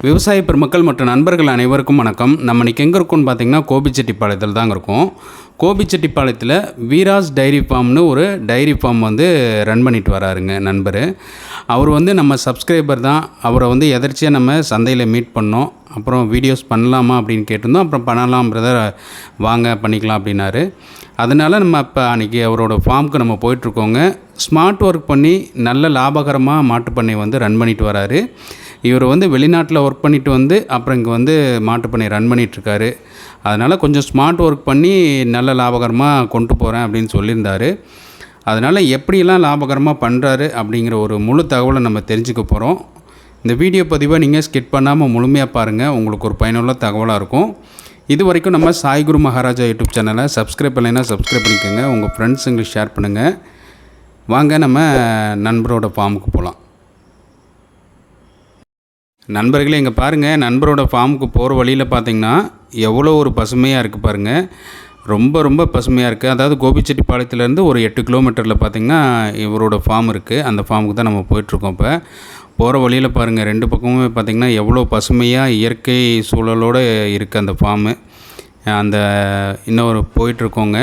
விவசாய பெருமக்கள் மற்றும் நண்பர்கள் அனைவருக்கும் வணக்கம். நம்ம இன்றைக்கி எங்கே இருக்கோம்னு பார்த்தீங்கன்னா கோபிச்செட்டிப்பாளையத்தில் தாங்க இருக்கோம். கோபிச்செட்டிப்பாளையத்தில் வீராஸ் டைரி ஃபார்ம்னு ஒரு டைரி ஃபார்ம் வந்து ரன் பண்ணிட்டு வராருங்க நண்பர். அவர் வந்து நம்ம சப்ஸ்கிரைபர் தான். அவரை வந்து எதர்ச்சியாக நம்ம சந்தையில் மீட் பண்ணோம். அப்புறம் வீடியோஸ் பண்ணலாமா அப்படின்னு கேட்டிருந்தோம். அப்புறம் பண்ணலாம் பிரதர் வாங்க பண்ணிக்கலாம் அப்படின்னாரு. அதனால நம்ம இப்போ அன்றைக்கி அவரோட ஃபார்முக்கு நம்ம போயிட்டுருக்கோங்க ஸ்மார்ட் ஒர்க் பண்ணி நல்ல லாபகரமாக மாட்டுப்பண்ணை வந்து ரன் பண்ணிட்டு வராரு. இவர் வந்து வெளிநாட்டில் ஒர்க் பண்ணிட்டு வந்து அப்புறம் இங்கே வந்து மாட்டுப்பண்ணை ரன் பண்ணிகிட்ருக்காரு அதனால் கொஞ்சம் ஸ்மார்ட் ஒர்க் பண்ணி நல்ல லாபகரமாக கொண்டு போகிறேன் அப்படின்னு சொல்லியிருந்தார். அதனால் எப்படியெல்லாம் லாபகரமாக பண்ணுறாரு அப்படிங்கிற ஒரு முழு தகவலை நம்ம தெரிஞ்சுக்க போகிறோம் இந்த வீடியோ பதிவை நீங்கள் ஸ்கிட் பண்ணாமல் முழுமையாக பாருங்கள் உங்களுக்கு ஒரு பயனுள்ள தகவலாக இருக்கும். இது வரைக்கும் நம்ம சாய்குரு மகாராஜா யூடியூப் சேனலை சப்ஸ்கிரைப் பண்ணலைன்னா சப்ஸ்கிரைப் பண்ணிக்கோங்க. உங்கள் ஃப்ரெண்ட்ஸுங்களுக்கு ஷேர் பண்ணுங்கள் வாங்க நம்ம நண்பரோட ஃபார்முக்கு போகலாம் நண்பர்களே இங்கே பாருங்கள் நண்பரோட ஃபார்முக்கு போகிற வழியில் பார்த்தீங்கன்னா எவ்வளோ ஒரு பசுமையாக இருக்குது பாருங்கள் ரொம்ப ரொம்ப பசுமையாக இருக்குது அதாவது கோபிச்செட்டிப்பாளையத்துலேருந்து ஒரு எட்டு கிலோமீட்டரில் பார்த்தீங்கன்னா இவரோட ஃபார்ம் இருக்குது அந்த ஃபார்முக்கு தான் நம்ம போயிட்டுருக்கோம் இப்போ. போகிற வழியில் பாருங்கள் ரெண்டு பக்கமுமே பார்த்திங்கன்னா எவ்வளோ பசுமையாக இயற்கை சூழலோடு இருக்குது அந்த ஃபார்மு அந்த இன்னொரு போயிட்டுருக்கோங்க.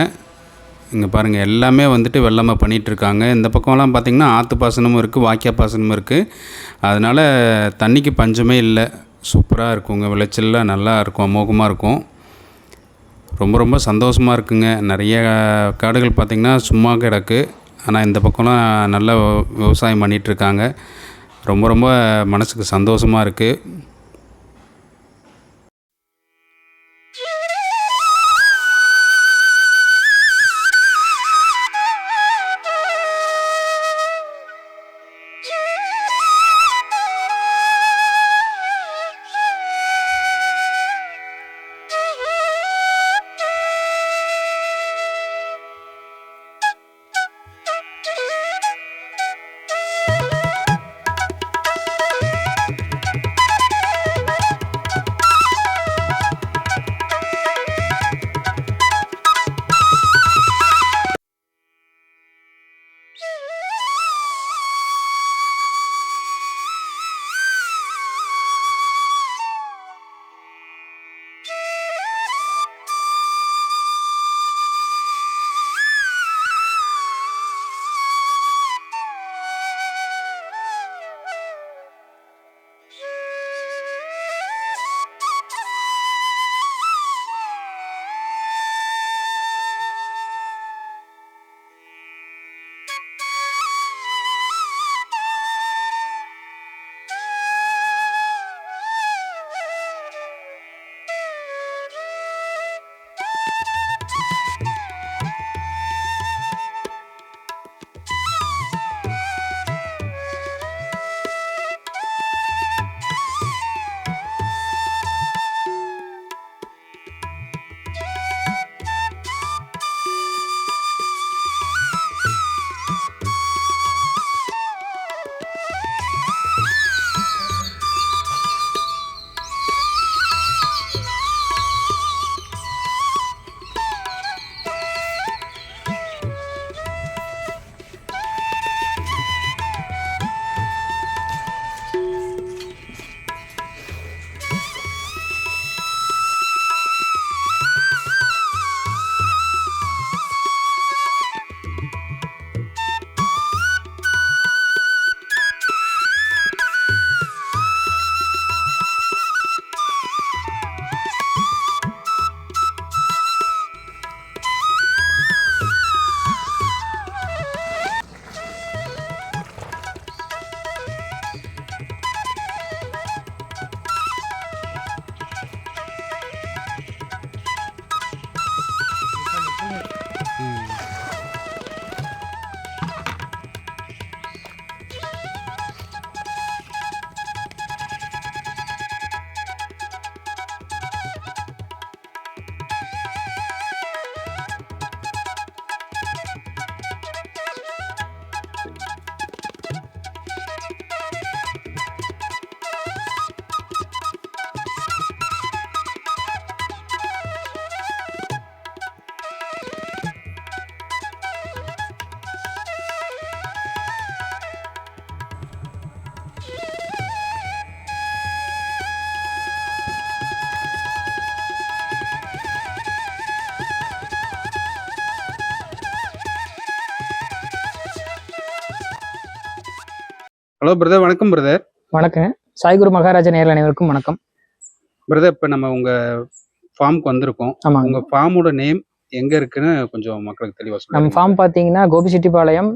இங்கே பாருங்கள் எல்லாமே வந்துட்டு வெள்ளமாக பண்ணிகிட்ருக்காங்க இந்த பக்கம்லாம் பார்த்திங்கன்னா ஆற்று பாசனமும் இருக்குது வாக்கியா பாசனமும் இருக்குது அதனால் தண்ணிக்கு பஞ்சமே இல்லை. சூப்பராக இருக்குங்க விளைச்சல்லாம் நல்லா இருக்கும் அமோகமாக இருக்கும். ரொம்ப ரொம்ப சந்தோஷமாக இருக்குங்க. நிறைய காடுகள் பார்த்திங்கன்னா சும்மா கிடக்கு. ஆனால் இந்த பக்கம்லாம் நல்லா விவசாயம் பண்ணிகிட்ருக்காங்க ரொம்ப ரொம்ப மனசுக்கு சந்தோஷமாக இருக்குது ஹலோ பிரதர் வணக்கம் பிரதர் வணக்கங்க சாய்குரு மகாராஜா நேரில் அனைவருக்கும் வணக்கம். பிரதர் இப்போ நம்ம உங்க ஃபார்முக்கு வந்திருக்கோம். ஆமாங்க. உங்க ஃபார்மோட நேம் எங்க இருக்குன்னு கொஞ்சம் மக்களுக்கு தெளிவா நம்ம சொல்லுங்க ஃபார்ம் பார்த்தீங்கன்னா கோபிச்செட்டிப்பாளையம்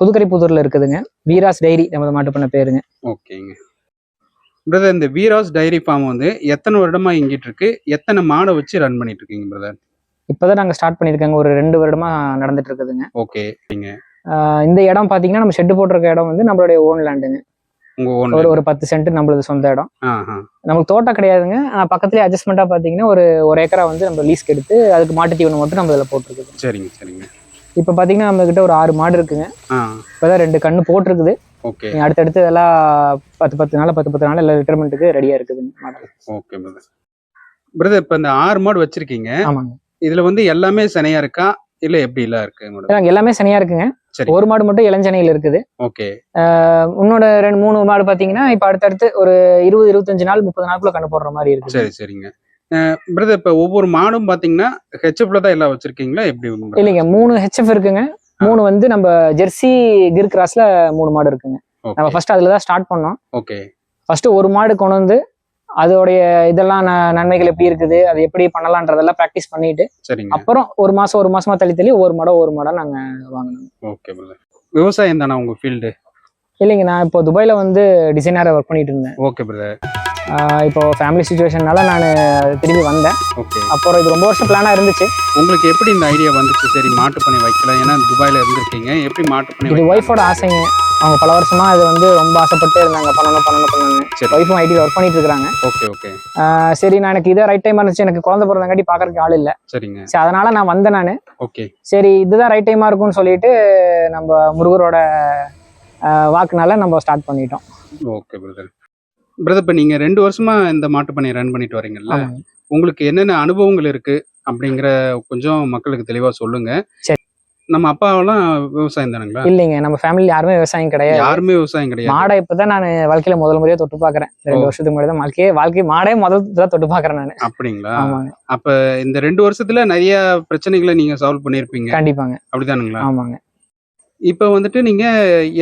புதுக்கரைப்புதூர்ல இருக்குதுங்க. வீராஸ் டைரி நமது மாட்டு பண்ண பேருங்க. ஓகேங்க. பிரதர் இந்த வீராஸ் டைரி ஃபார்ம் வந்து எத்தனை வருடமா இங்கிட்டு இருக்கு? எத்தனை மாடை வச்சு ரன் பண்ணிட்டு இருக்கீங்க பிரதர் இப்போதான் நாங்கள் ஸ்டார்ட் பண்ணியிருக்கோங்க. ஒரு ரெண்டு வருடமா நடந்துட்டு இருக்குதுங்க. ஓகே இந்த இடம் பார்த்தீங்கன்னா நம்ம ஷெட்டு போட்டிருக்க இடம் வந்து நம்மளுடைய ஓன் லேண்டுங்க ஒரு ஒரு பத்து சென்ட் நம்மளது சொந்த இடம். நமக்கு தோட்டம் கிடையாதுங்க. ஆனால் பக்கத்துலேயே அட்ஜஸ்ட்மெண்ட்டாக பார்த்தீங்கன்னா ஒரு ஒரு ஏக்கரா வந்து நம்ம லீஸ்க்கு எடுத்து அதுக்கு மாட்டு தீவனம் மட்டும் நம்ம இதில் போட்டிருக்குது. சரிங்க சரிங்க. இப்போ பார்த்தீங்கன்னா நம்ம கிட்ட ஒரு ஆறு மாடு இருக்குங்க. இப்போதான் ரெண்டு கண்ணு போட்டிருக்குது. ஓகே. அடுத்தடுத்து எல்லாம் பத்து பத்து நாள் பத்து பத்து நாள் எல்லாம் ரிட்டர்மெண்ட்டுக்கு ரெடியாக இருக்குதுங்க ஓகே பிரதர் பிரதர் இப்போ இந்த ஆறு மாடு வச்சிருக்கீங்க. ஆமாங்க. இதுல வந்து எல்லாமே சனையா இருக்கா? இல்ல எப்படி எல்லாம் இருக்கு எல்லாமே சனியா இருக்குங்க. ஒரு மாடு மட்டும் இளஞ்சனையில் இருக்குது. ஓகே. இன்னொரு ரெண்டு மூணு மாடு பாத்தீங்கன்னா இப்ப அடுத்தடுத்து ஒரு இருபது இருபத்தஞ்சு நாள் முப்பது நாளுக்குள்ள கண்ணு போடுற மாதிரி இருக்குது. சரி சரிங்க. பிரதர் இப்போ ஒவ்வொரு மாடும் பாத்தீங்கன்னா ஹெச்எப்ல தான் எல்லாம் வச்சிருக்கீங்களா? எப்படி? இல்லைங்க மூணு ஹெச்எஃப் இருக்குங்க. மூணு வந்து நம்ம ஜெர்சி கிர் கிராஸ்ல மூணு மாடு இருக்குங்க. நம்ம ஃபர்ஸ்ட் அதுல தான் ஸ்டார்ட் பண்ணோம். ஓகே. ஃபர்ஸ்ட் ஒரு மாடு கொண்டு வந்து அதோடைய இதெல்லாம் நன்மைகள் எப்படி இருக்குது அது எப்படி பண்ணலான்றதெல்லாம் ப்ராக்டிஸ் பண்ணிட்டு சரிங்க. அப்புறம் ஒரு மாசம் ஒரு மாசமா தள்ளி தள்ளி ஒரு மாடோ ஒரு மாடா நாங்க வாங்கினோம். ஓகே பிரதர் விவசாயம் தானே உங்க ஃபீல்டு இல்லைங்க நான் இப்போ துபாயில வந்து டிசைனரா ஒர்க் பண்ணிட்டு இருந்தேன். ஓகே பிரதர் இப்போ ஃபேமிலி சுச்சுவேஷனால நான் திரும்பி வந்தேன். ஓகே அப்புறம் இது ரொம்ப வருஷம் பிளானா இருந்துச்சு. உங்களுக்கு எப்படி இந்த ஐடியா வந்துச்சு? சரி மாட்டு பண்ணை வைக்கலாம் ஏன்னா துபாயில இருந்திருக்கீங்க. எப்படி மாட்டு பண்ணை இது? ஒய்ஃபோட ஆசைங்க. அவங்க பல வருஷமா இது வந்து ரொம்ப ஆசைப்பட்டே இருந்தாங்க. பண்ணணும் பண்ணணும் பண்ணணும் சரி. ஒய்ஃபும் ஐடியில் ஒர்க் பண்ணிட்டு இருக்காங்க ஓகே ஓகே சரி நான் எனக்கு இதே ரைட் டைமா இருந்துச்சு. எனக்கு குழந்தை பிறந்தங்காட்டி பார்க்கறதுக்கு ஆள் இல்லை. சரிங்க. சரி அதனால நான் வந்தேன் நான். ஓகே சரி இதுதான் ரைட் டைமா இருக்கும்னு சொல்லிட்டு நம்ம முருகரோட வாக்குனால நம்ம ஸ்டார்ட் பண்ணிட்டோம். ஓகே பிரதர் பிரதர் இப்போ நீங்க ரெண்டு வருஷமா இந்த மாட்டு பண்ணை ரன் பண்ணிட்டு வரீங்கல்ல. உங்களுக்கு என்னென்ன அனுபவங்கள் இருக்கு அப்படிங்கிற கொஞ்சம் மக்களுக்கு தெளிவா சொல்லுங்க. நம்ம அப்பாவெல்லாம் விவசாயம் தானுங்களா? இல்லைங்க நம்ம ஃபேமிலி யாருமே விவசாயம் கிடையாது. யாருமே விவசாயம் கிடையாது. மாடை இப்பதான் நான் வாழ்க்கையில முதல் முறையா தொட்டு பாக்குறேன் ரெண்டு. வருஷத்துக்கு முன்னாடி தான் வாழ்க்கையே வாழ்க்கை மாடே முதல் தான் தொட்டு பாக்குறேன் நான். அப்படிங்களா? அப்ப இந்த ரெண்டு வருஷத்துல நிறைய பிரச்சனைகளை நீங்க சால்வ் பண்ணிருப்பீங்க. கண்டிப்பாங்க. அப்படிதானுங்களா ஆமாங்க. இப்ப வந்துட்டு நீங்க